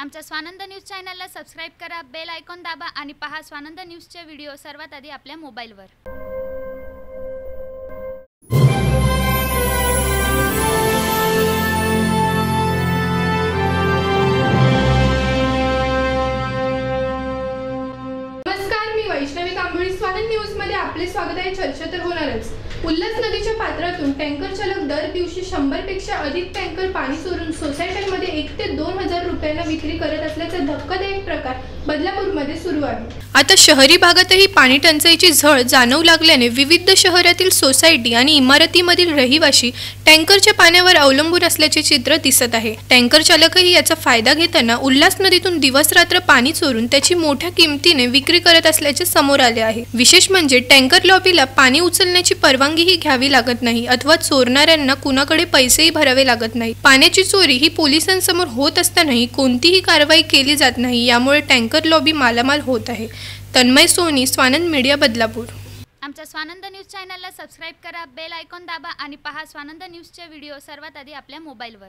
आमच्या स्वानंद न्यूज चॅनलला सबस्क्राईब करा बेल आयकॉन दाबा आणि पहा स्वानंद न्यूजचे व्हिडिओ सर्वात आधी आपल्या मोबाईलवर. नमस्कार मी वैष्णवी स्वानंद आपले स्वागत आहे. चर्चा तर होणारच. उल्हास नदीच्या पात्रातून टँकर चालक दर दिवशी शंभरपेक्षा अधिक टँकर पाणी सोडून सोसायट्यांमध्ये एक ते दोन हजार रुपये विक्री करत असल्याचा धक्कादायक प्रकार बदलापूरमध्ये सुरू आहे आता शहरी भागातही पाणी टंचाईची झळ जाणवू लागल्याने विविध शहरातील सोसायटी आणि इमारतीमधील रहिवाशी टँकरच्या पाण्यावर अवलंबून असल्याचे चित्र दिसत आहे. टँकर चालकही याचा फायदा घेताना उल्हास नदीतून दिवस रात्र पाणी चोरून त्याची मोठ्या किमतीने विक्री करत असल्याचे समोर आले आहे. विशेष म्हणजे टँकर लॉबीला पाणी उचलण्याची परवानगीही घ्यावी लागत नाही अथवा चोरणाऱ्यांना कुणाकडे पैसेही भरावे लागत नाही. पाण्याची चोरी ही पोलिसांसमोर होत असतानाही कोणतीही कारवाई केली जात नाही यामुळे टँकर लॉबी मालामाल होत आहे. तन्मय सोनी स्वानंद मीडिया बदलापूर. आमच्या स्वानंद न्यूज चॅनलला सबस्क्राईब करा बेल आयकॉन दाबा आणि पहा स्वानंद न्यूजचे व्हिडिओ सर्वात आधी आपल्या मोबाईलवर.